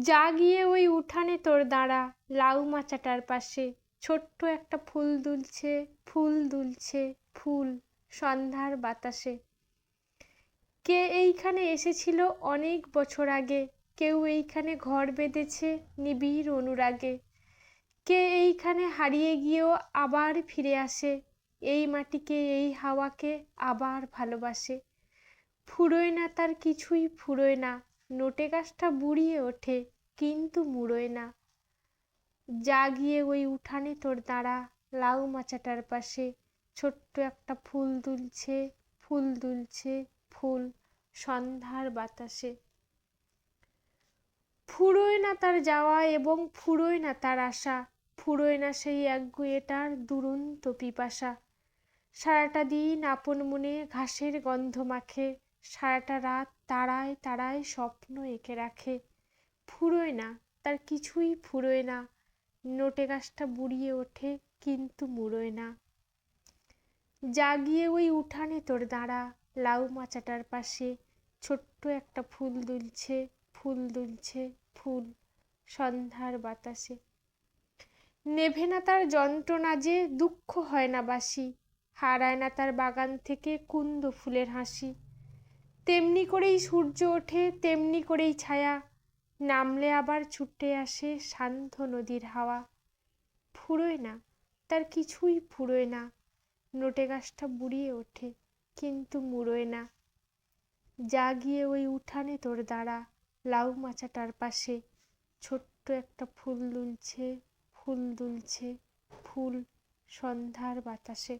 যা গিয়ে ওই উঠানে তোর দাঁড়া, লাউ মাচাটার পাশে। ছোট্ট একটা ফুল দুলছে ফুল দুলছে, ফুল সন্ধ্যার বাতাসে। কে এইখানে এসেছিল অনেক বছর আগে? কেউ এইখানে ঘর বেঁধেছে নিবিড় অনুরাগে। কে এইখানে হারিয়ে গিয়েও আবার ফিরে আসে? এই মাটিকে, এই হাওয়াকে আবার ভালোবাসে। ফুরোয় না তার কিছুই, ফুরোয় না। নোটে গাছটা বুড়িয়ে ওঠে, কিন্তু মুড়োয় না। যা গিয়ে ওই উঠানে তোর দাঁড়া, লাউ মাচাটার পাশে। ছোট্ট একটা ফুল দুলছে ফুল দুলছে, ফুল সন্ধ্যার বাতাসে। ফুরোয় না তার যাওয়া এবং ফুরোয় না তার আশা ফুরোয় না সেই একগুয়েটার দুরন্ত পিপাসা। সারাটা দিন আপন মনে ঘাসের গন্ধ মাখে। সারাটা রাত তারায় তারায় স্বপ্ন এঁকে রাখে। ফুরোয় না, তার কিছুই ফুরোয় না। নোটে গাছটা বুড়িয়ে ওঠে, কিন্তু মুড়োয় না। জাগিয়ে ওই উঠানে তোর দাঁড়া, লাউ মাচাটার পাশে। ছোট্ট একটা ফুল দুলছে ফুল দুলছে, ফুল সন্ধ্যার বাতাসে। নেভে না তার যন্ত্রণা যে, দুঃখ হয় না বাসি। হারায় না তার বাগান থেকে কুন্দ ফুলের হাসি। তেমনি করেই সূর্য ওঠে, তেমনি করেই ছায়া। নামলে আবার ছুটে আসে শান্ত নদীর হাওয়া। ফুরোয় না, তার কিছুই ফুরোয় না। নোটে গাছটা বুড়িয়ে ওঠে, কিন্তু মুড়োয় না। যা গিয়ে ওই উঠানে তোর দাঁড়া, লাউ মাচাটার পাশে। ছোট্ট একটা ফুল দুলছে ফুল দুলছে, ফুল সন্ধ্যার বাতাসে।